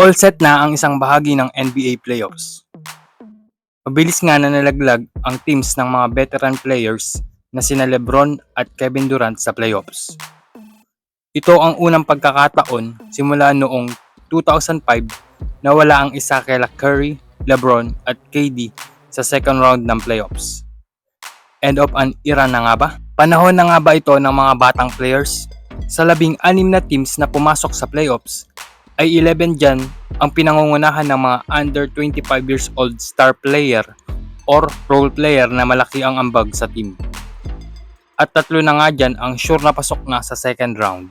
All set na ang isang bahagi ng NBA playoffs. Mabilis nga na nalaglag ang teams ng mga veteran players na sina Lebron at Kevin Durant sa playoffs. Ito ang unang pagkakataon simula noong 2005 na wala ang isa kay Curry, Lebron at KD sa second round ng playoffs. End of an era na nga ba? Panahon na nga ba ito ng mga batang players? Sa labing anim na teams na pumasok sa playoffs, ay 11 dyan ang pinangungunahan ng mga under 25 years old star player or role player na malaki ang ambag sa team. At tatlo na nga dyan ang sure na pasok na sa second round.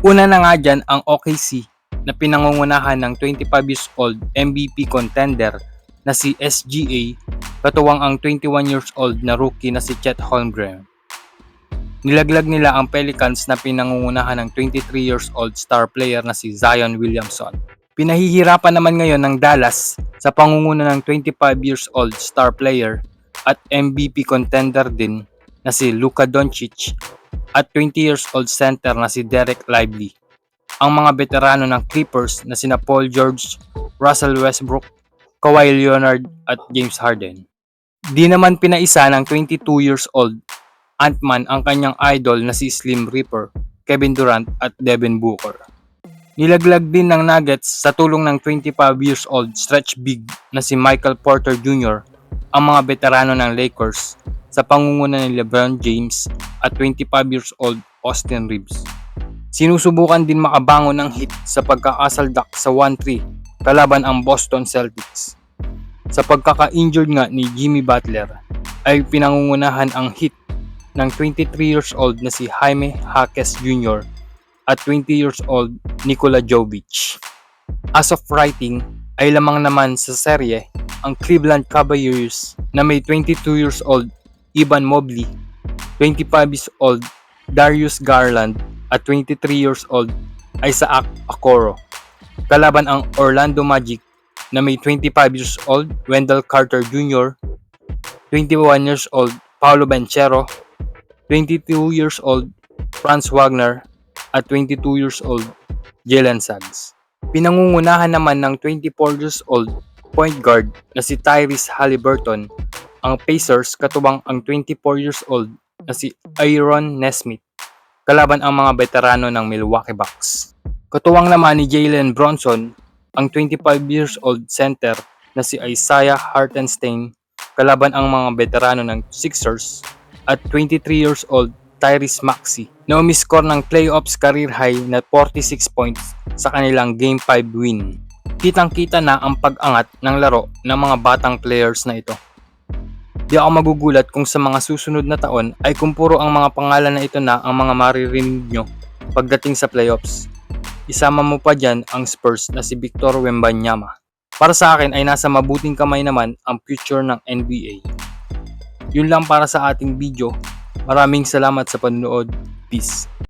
Una na nga dyan ang OKC na pinangungunahan ng 25 years old MVP contender na si SGA katuwang ang 21 years old na rookie na si Chet Holmgren. Nilaglag nila ang Pelicans na pinangungunahan ng 23 years old star player na si Zion Williamson. Pinahihirapan naman ngayon ng Dallas sa pangunguna ng 25 years old star player at MVP contender din na si Luka Doncic at 20 years old center na si Derek Lively. Ang mga veterano ng Clippers na sina Paul George, Russell Westbrook, Kawhi Leonard at James Harden. Di naman pinaisa ng 22 years old Ant-Man ang kanyang idol na si Slim Reaper, Kevin Durant at Devin Booker. Nilaglag din ng Nuggets sa tulong ng 25 years old stretch big na si Michael Porter Jr. ang mga veterano ng Lakers sa pangunguna ni LeBron James at 25 years old Austin Reeves. Sinusubukan din makabangon ng hit sa pagkakasaldak sa 1-3 kalaban ang Boston Celtics. Sa pagkaka-injured nga ni Jimmy Butler ay pinangungunahan ang hit ng 23 years old na si Jaime Jaquez Jr. at 20 years old Nikola Jovic. As of writing, ay lamang naman sa serye ang Cleveland Cavaliers na may 22 years old Ivan Mobley, 25 years old Darius Garland at 23 years old Isaac Okoro. Kalaban ang Orlando Magic na may 25 years old Wendell Carter Jr., 21 years old Paulo Banchero 22 years old Franz Wagner at 22 years old Jalen Suggs. Pinangungunahan naman ng 24 years old point guard na si Tyrese Halliburton ang Pacers katubang ang 24 years old na si Aaron Nesmith kalaban ang mga veterano ng Milwaukee Bucks. Katuwang naman ni Jalen Bronson ang 25 years old center na si Isaiah Hartenstein kalaban ang mga veterano ng Sixers at 23 years old Tyrese Maxey na umiscore ng playoffs career high na 46 points sa kanilang Game 5 win. Kitang-kita na ang pag-angat ng laro ng mga batang players na ito. Di ako magugulat kung sa mga susunod na taon ay kung puro ang mga pangalan na ito na ang mga maririnig nyo pagdating sa playoffs. Isama mo pa dyan ang Spurs na si Victor Wembanyama. Para sa akin ay nasa mabuting kamay naman ang future ng NBA. Yun lang para sa ating video. Maraming salamat sa panonood. Peace.